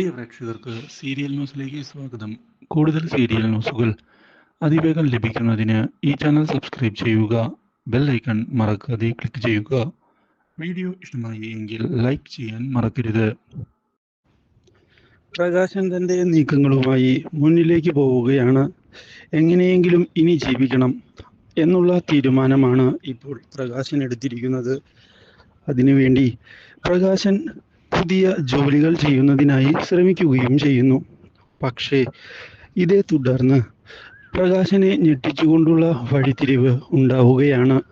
പ്രിയ പ്രേക്ഷകർക്ക് സീരിയൽ ന്യൂസിലേക്ക് സ്വാഗതം. കൂടുതൽ സീരിയൽ ന്യൂസുകൾ അതിവേഗം ലഭിക്കുന്നതിന് ഈ ചാനൽ സബ്സ്ക്രൈബ് ചെയ്യുക ബെൽ ഐക്കൺ മറക്കാതെ ക്ലിക്ക് ചെയ്യുക. വീഡിയോ ഇഷ്ടമായി എങ്കിൽ ലൈക്ക് ചെയ്യാൻ മറക്കരുത്. പ്രകാശൻ തന്റെ നീക്കങ്ങളുമായി മുന്നിലേക്ക് പോവുകയാണ്. എങ്ങനെയെങ്കിലും ഇനി ജീവിക്കണം എന്നുള്ള തീരുമാനമാണ് ഇപ്പോൾ പ്രകാശൻ എടുത്തിരിക്കുന്നത്. അതിനുവേണ്ടി പ്രകാശൻ പുതിയ ജോലികൾ ചെയ്യുന്നതിനായി ശ്രമിക്കുകയും ചെയ്യുന്നു. പക്ഷേ ഇതേ തുടർന്ന് പ്രകാശനെ ഞെട്ടിച്ചുകൊണ്ടുള്ള വഴിത്തിരിവ് ഉണ്ടാവുകയാണ്.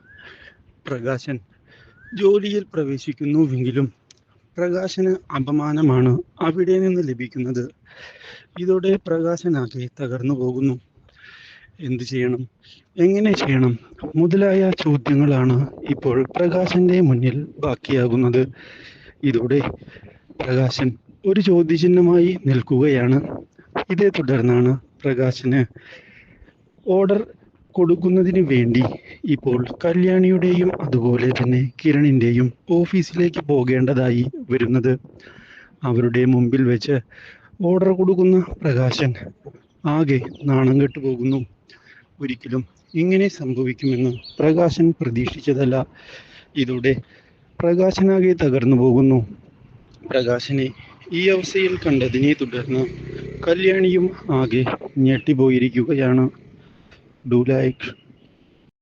പ്രകാശൻ ജോലിയിൽ പ്രവേശിക്കുന്നുവെങ്കിലും പ്രകാശന് അപമാനമാണ് അവിടെ നിന്ന് ലഭിക്കുന്നത്. ഇതോടെ പ്രകാശനാകെ തകർന്നു പോകുന്നു. എന്തു ചെയ്യണം? എങ്ങനെ ചെയ്യണം? മുതലായ ചോദ്യങ്ങളാണ് ഇപ്പോൾ പ്രകാശന്റെ മുന്നിൽ ബാക്കിയാകുന്നത്. ഇതോടെ പ്രകാശൻ ഒരു ചോദ്യചിഹ്നമായി നിൽക്കുകയാണ്. ഇതേ തുടർന്നാണ് പ്രകാശന് ഓർഡർ കൊടുക്കുന്നതിന് വേണ്ടി ഇപ്പോൾ കല്യാണിയുടെയും അതുപോലെ തന്നെ കിരണിന്റെയും ഓഫീസിലേക്ക് പോകേണ്ടതായി വരുന്നത്. അവരുടെ മുമ്പിൽ വെച്ച് ഓർഡർ കൊടുക്കുന്ന പ്രകാശൻ ആകെ നാണം കെട്ടു പോകുന്നു. ഒരിക്കലും ഇങ്ങനെ സംഭവിക്കുമെന്ന് പ്രകാശൻ പ്രതീക്ഷിച്ചതല്ല. ഇതോടെ പ്രകാശനാകെ തകർന്നു പോകുന്നു. പ്രകാശനെ ഈ അവസ്ഥയിൽ കണ്ടതിനെ തുടർന്ന് കല്യാണിയും ആകെ ഞെട്ടിപ്പോയിരിക്കുകയാണ്. Do like